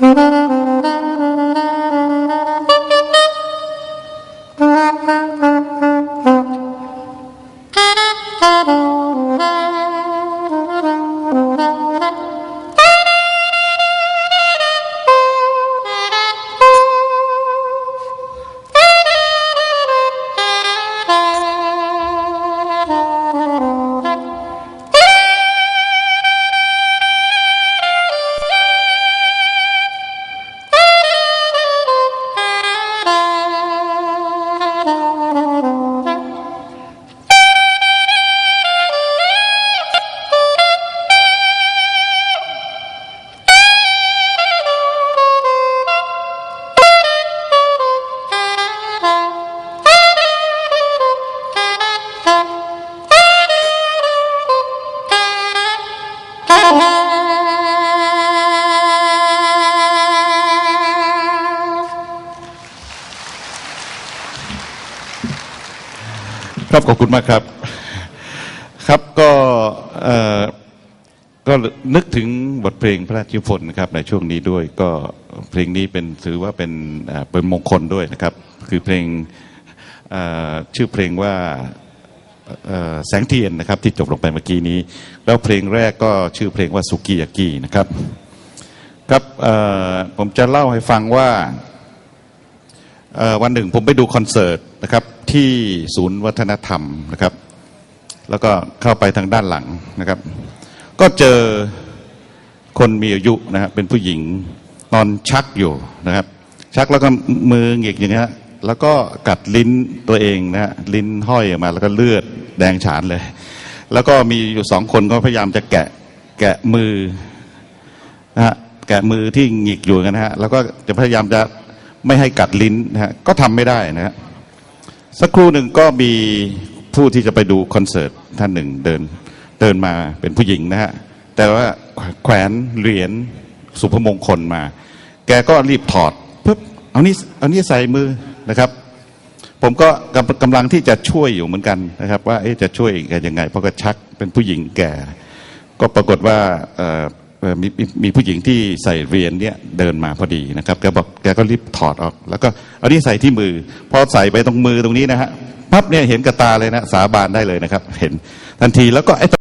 Thank you. ครับขอบคุณมากครับ ครับก็เอ่อก็นึกถึงบทเพลงพระราชนิพนธ์นะครับในช่วงนี้ด้วยก็เพลงนี้เป็นถือว่าเป็นเป็นมงคลด้วยนะครับ คือเพลงเอ่อชื่อเพลงว่า แสงเทียนนะครับที่จบลงไปเมื่อกี้นี้ แล้วเพลงแรกก็ชื่อเพลงว่าสุกิยากินะครับครับผมจะเล่าให้ฟังว่าวันหนึ่งผมไปดูคอนเสิร์ตนะครับที่ศูนย์วัฒนธรรมนะครับ แล้วก็เข้าไปทางด้านหลังนะครับ ก็เจอคนมีอายุนะฮะเป็นผู้หญิงนอนชักอยู่นะครับ ชักแล้วก็มือหงิกอย่างเงี้ย แล้วก็กัดลิ้นตัวเองนะฮะลิ้นห้อยออกมาแล้วก็เลือดแดงฉานเลย แล้วก็มีอยู่สองคนก็พยายามจะแกะแกะมือนะฮะแกะมือที่หงิกอยู่กันนะฮะแล้วก็จะพยายามจะไม่ให้กัดลิ้นนะฮะก็ทำไม่ได้นะฮะสักครู่หนึ่งก็มีผู้ที่จะไปดูคอนเสิร์ตท่านหนึ่งเดินเดินมาเป็นผู้หญิงนะฮะแต่ว่าแขวนเหรียญสุภมงคลมา แกก็รีบถอดปุ๊บเอานี่เอานี่ใส่มือ นะครับ ผมก็กำกำลังที่จะช่วยอยู่เหมือนกันนะครับ ว่าจะช่วยกันยังไงเพราะก็ชักเป็นผู้หญิงแก่ ก็ปรากฏว่ามีมีผู้หญิงที่ใส่เรียญเนี่ยเดินมาพอดีนะครับแกบอกแกก็รีบถอดออก แล้วก็เอานี่ใส่ที่มือพอใส่ไปตรงมือตรงนี้นะฮะปั๊บเนี่ยเห็นกระตาเลยนะสาบานได้เลยนะครับ เห็นทันทีแล้วก็ไอ้